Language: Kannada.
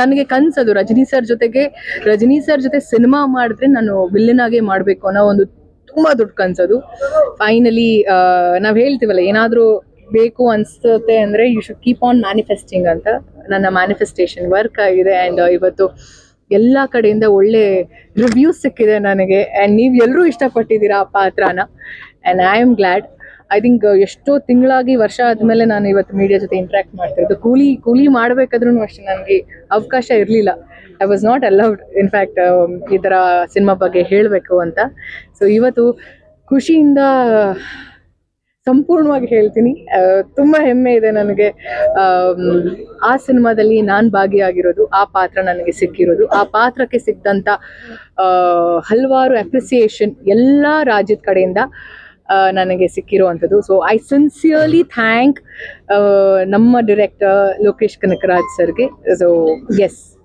ನನಗೆ ಕನ್ಸದು ರಜನಿ ಸರ್ ಜೊತೆಗೆ, ರಜನಿ ಸರ್ ಜೊತೆ ಸಿನಿಮಾ ಮಾಡಿದ್ರೆ ನಾನು ವಿಲ್ಲನ್ ಆಗೇ ಮಾಡಬೇಕು ಅನ್ನೋ ಒಂದು ತುಂಬಾ ದೊಡ್ಡ ಕನ್ಸದು. ಫೈನಲಿ ನಾವು ಹೇಳ್ತೀವಲ್ಲ, ಏನಾದರೂ ಬೇಕು ಅನ್ಸುತ್ತೆ ಅಂದ್ರೆ you should keep on manifesting ಅಂತ ನನ್ನ ಮ್ಯಾನಿಫೆಸ್ಟೇಷನ್ ವರ್ಕ್ ಆಗಿದೆ ಅಂಡ್ ಇವತ್ತು ಎಲ್ಲ ಕಡೆಯಿಂದ ಒಳ್ಳೆ ರಿವ್ಯೂಸ್ ಸಿಕ್ಕಿದೆ ನನಗೆ. ಆ್ಯಂಡ್ ನೀವು ಎಲ್ಲರೂ ಇಷ್ಟಪಟ್ಟಿದ್ದೀರಾ ಆ ಪಾತ್ರನ. And I am glad I think ಎಷ್ಟೋ ತಿಂಗಳಾಗಿ ವರ್ಷ ಆದಮೇಲೆ ನಾನು ಇವತ್ತು ಮೀಡಿಯಾ ಜೊತೆ ಇಂಟ್ರ್ಯಾಕ್ಟ್ ಮಾಡ್ತಿರೋದು ಕೂಲಿ ಕೂಲಿ ಮಾಡಬೇಕಾದ್ರೂ ಅಷ್ಟೇ ನನಗೆ ಅವಕಾಶ ಇರಲಿಲ್ಲ. I was not allowed in fact ಈ ಥರ ಸಿನಿಮಾ ಬಗ್ಗೆ ಹೇಳಬೇಕು ಅಂತ. ಸೊ ಇವತ್ತು ಖುಷಿಯಿಂದ ಸಂಪೂರ್ಣವಾಗಿ ಹೇಳ್ತೀನಿ. ತುಂಬ ಹೆಮ್ಮೆ ಇದೆ ನನಗೆ. ಆ ಸಿನಿಮಾದಲ್ಲಿ ನಾನು ಭಾಗಿಯಾಗಿರೋದು, ಆ ಪಾತ್ರ ನನಗೆ ಸಿಕ್ಕಿರೋದು. ಆ ಪಾತ್ರಕ್ಕೆ ಸಿಕ್ಕಿದಂಥ ಹಲವಾರು ಅಪ್ರಿಸಿಯೇಷನ್ ಎಲ್ಲ ರಾಜ್ಯದ ಕಡೆಯಿಂದ ನನಗೆ ಸಿಕ್ಕಿರುವಂಥದ್ದು. ಸೊ ಐ ಸಿನ್ಸಿಯರ್ಲಿ ಥ್ಯಾಂಕ್ ನಮ್ಮ ಡಿರೆಕ್ಟರ್ ಲೋಕೇಶ್ ಕನಕರಾಜ್ ಸರ್ಗೆ. So yes